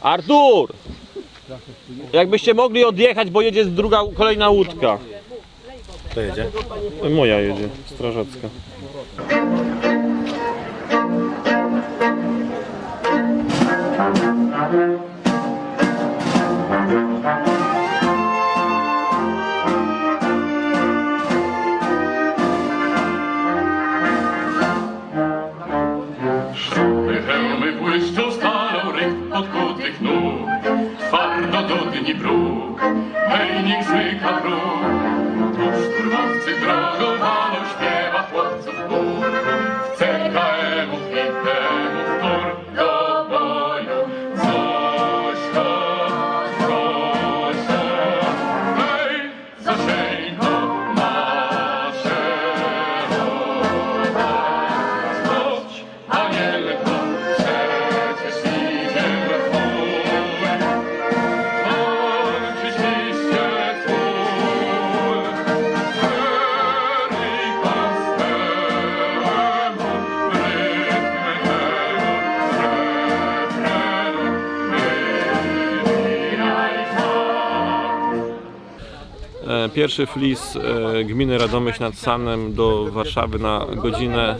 Artur! Jakbyście mogli odjechać, bo jedzie druga, kolejna łódka. Kto jedzie? Moja jedzie, strażacka. Sztuby Pierwszy flis e, gminy Radomyśl nad Sanem do Warszawy na godzinę,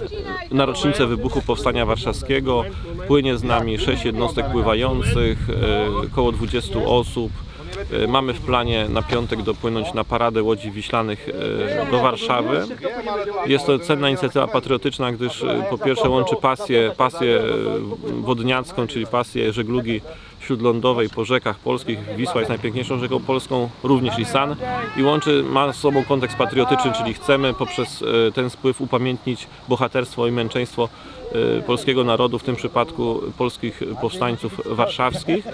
na rocznicę wybuchu Powstania Warszawskiego. Płynie z nami sześć jednostek pływających, e, około 20 osób. E, Mamy w planie na piątek dopłynąć na paradę łodzi wiślanych do Warszawy. Jest to cenna inicjatywa patriotyczna, gdyż po pierwsze łączy pasję, pasję wodniacką, czyli pasję żeglugi śródlądowej po rzekach polskich. Wisła jest najpiękniejszą rzeką polską, również i San. I łączy, ma z sobą kontekst patriotyczny, czyli chcemy poprzez e, ten spływ upamiętnić bohaterstwo i męczeństwo e, polskiego narodu, w tym przypadku polskich powstańców warszawskich. E,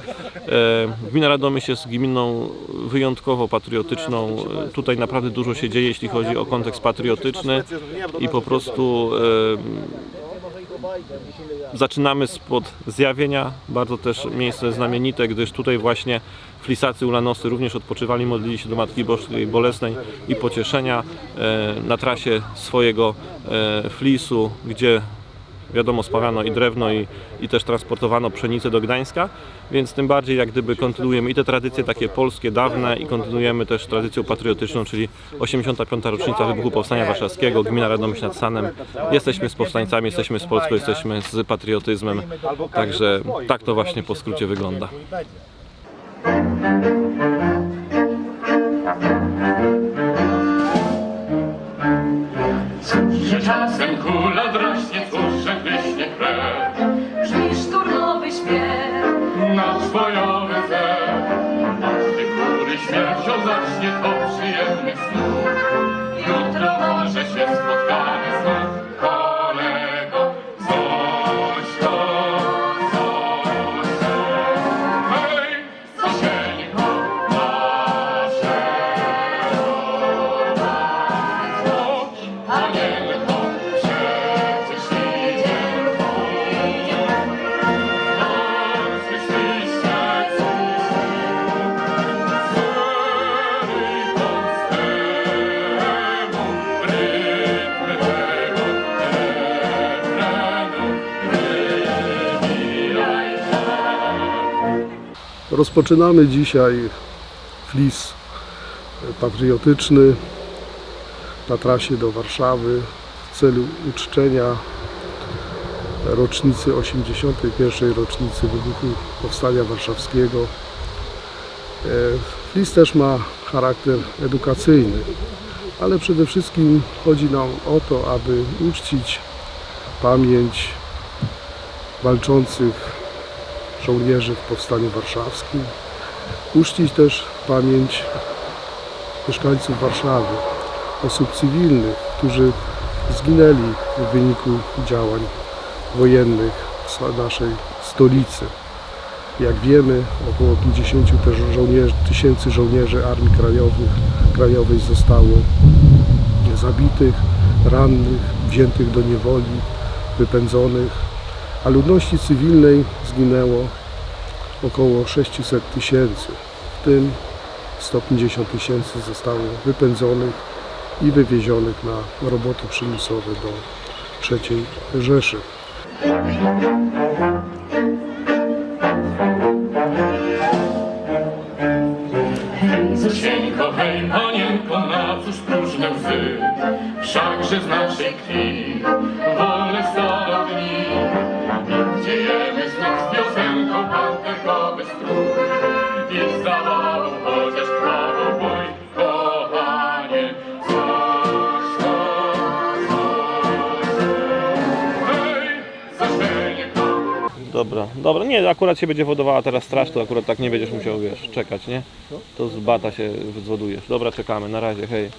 Gmina Radomyśl jest gminą wyjątkowo patriotyczną. E, Tutaj naprawdę dużo się dzieje, jeśli chodzi o kontekst patriotyczny i po prostu e, zaczynamy spod zjawienia, bardzo też miejsce znamienite, gdyż tutaj właśnie flisacy ulanosy również odpoczywali, modlili się do Matki Bożej Bolesnej i Pocieszenia e, na trasie swojego e, flisu, gdzie wiadomo spawiano i drewno i, i też transportowano pszenicę do Gdańska, więc tym bardziej jak gdyby kontynuujemy i te tradycje takie polskie, dawne i kontynuujemy też tradycją patriotyczną, czyli 85. rocznica wybuchu Powstania Warszawskiego, gmina Radomyśl nad Sanem. Jesteśmy z powstańcami, jesteśmy z Polską, jesteśmy z patriotyzmem, także tak to właśnie po skrócie wygląda. Że czasem kula tłuszcze, Ceará. Rozpoczynamy dzisiaj flis patriotyczny na trasie do Warszawy w celu uczczenia rocznicy 81. rocznicy wybuchu Powstania Warszawskiego. E, Flis też ma charakter edukacyjny, ale przede wszystkim chodzi nam o to, aby uczcić pamięć walczących żołnierzy w Powstaniu Warszawskim, uczcić też pamięć mieszkańców Warszawy, osób cywilnych, którzy zginęli w wyniku działań wojennych w naszej stolicy. Jak wiemy, około 50 też żołnierzy, tysięcy żołnierzy Armii Krajowych, Krajowej zostało zabitych, rannych, wziętych do niewoli, wypędzonych, a ludności cywilnej zginęło około 600 tysięcy, w tym 150 tysięcy zostało wypędzonych i wywiezionych na roboty przymusowe do III Rzeszy. Zusieńko, hej, panienko, na cóż próżne łzy, wszakże z naszej krwi wolę stole. Dobra, dobra, nie, akurat się będzie wodowała teraz straż, to akurat tak nie będziesz musiał, wiesz, czekać, nie? To z bata się zwodujesz. Dobra, czekamy, na razie, hej.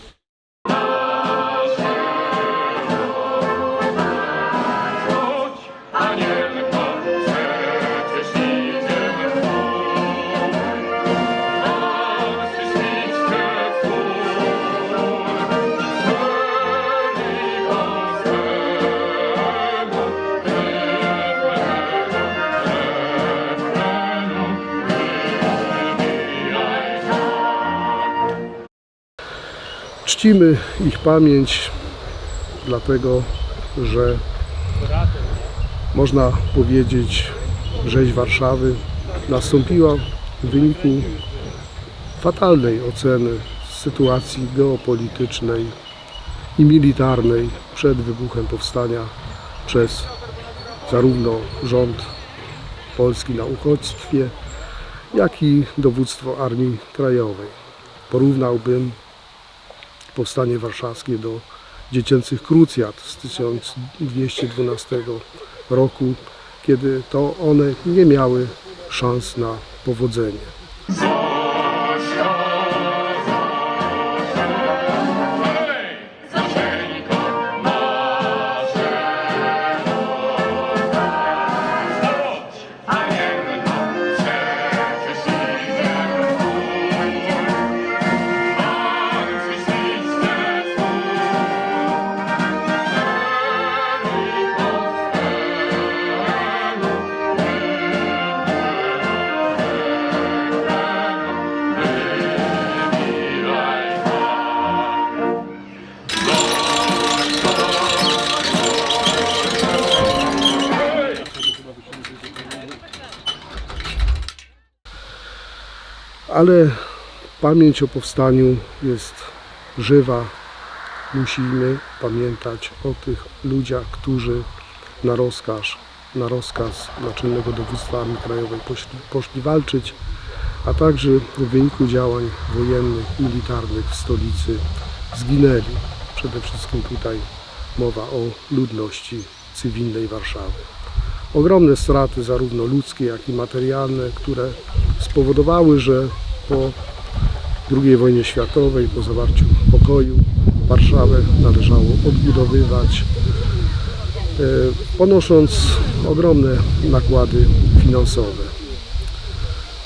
Czcimy ich pamięć, dlatego że można powiedzieć, rzeź Warszawy nastąpiła w wyniku fatalnej oceny sytuacji geopolitycznej i militarnej przed wybuchem powstania przez zarówno rząd polski na uchodźstwie, jak i dowództwo Armii Krajowej. Porównałbym powstanie warszawskie do dziecięcych krucjat z 1212 roku, kiedy to one nie miały szans na powodzenie. Ale pamięć o powstaniu jest żywa. Musimy pamiętać o tych ludziach, którzy na rozkaz, na rozkaz Naczelnego Dowództwa Armii Krajowej poszli, poszli walczyć, a także w wyniku działań wojennych, militarnych w stolicy zginęli. Przede wszystkim tutaj mowa o ludności cywilnej Warszawy. Ogromne straty, zarówno ludzkie, jak i materialne, które spowodowały, że po II wojnie światowej, po zawarciu pokoju, Warszawę należało odbudowywać, e, ponosząc ogromne nakłady finansowe.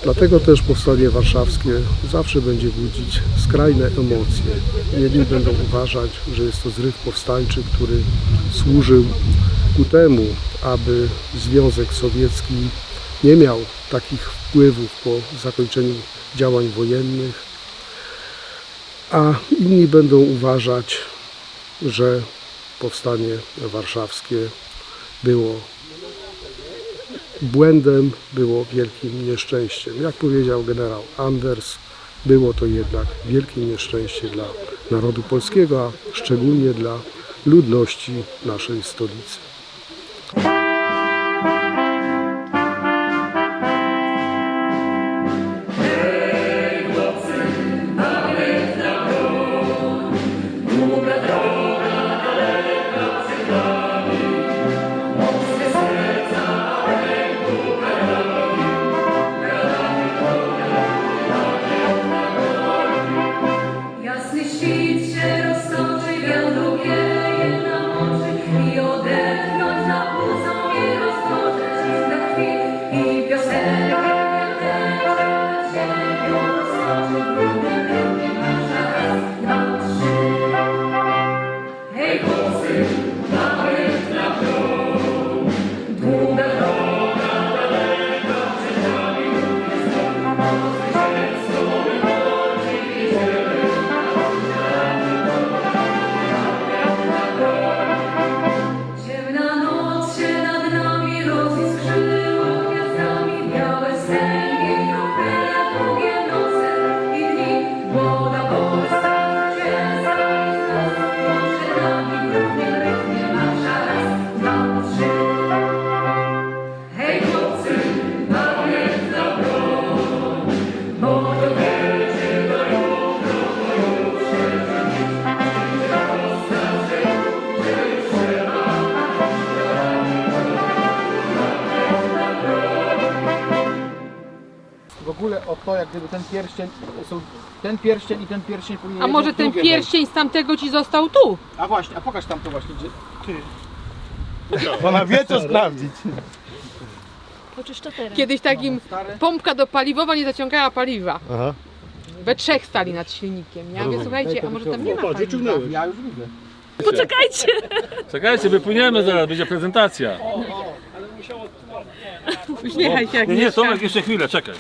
Dlatego też powstanie warszawskie zawsze będzie budzić skrajne emocje. Jedni będą uważać, że jest to zryw powstańczy, który służył ku temu, aby Związek Sowiecki nie miał takich wpływów po zakończeniu działań wojennych, a inni będą uważać, że powstanie warszawskie było błędem, było wielkim nieszczęściem. Jak powiedział generał Anders, było to jednak wielkie nieszczęście dla narodu polskiego, a szczególnie dla ludności naszej stolicy. To, jak gdyby ten pierścień, są, ten pierścień i ten pierścień powinien A jedno może w ten drugie pierścień z tamtego ci został tu? A właśnie, a pokaż tam to właśnie, gdzie... Ona wie co sprawdzić. Kiedyś takim Stary. pompka do paliwowa nie zaciągała paliwa. Aha. We trzech stali nad silnikiem. Ja mówię, słuchajcie, a może tam nie ma paliwa? Ja już widzę. Czekajcie, wypłyniemy zaraz, będzie prezentacja. Uśmiechaj się jak Nie, nie, Mieszka. Tomek, jeszcze chwilę, czekaj.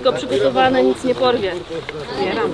Wszystko przygotowane, nic nie porwie. Zbieram.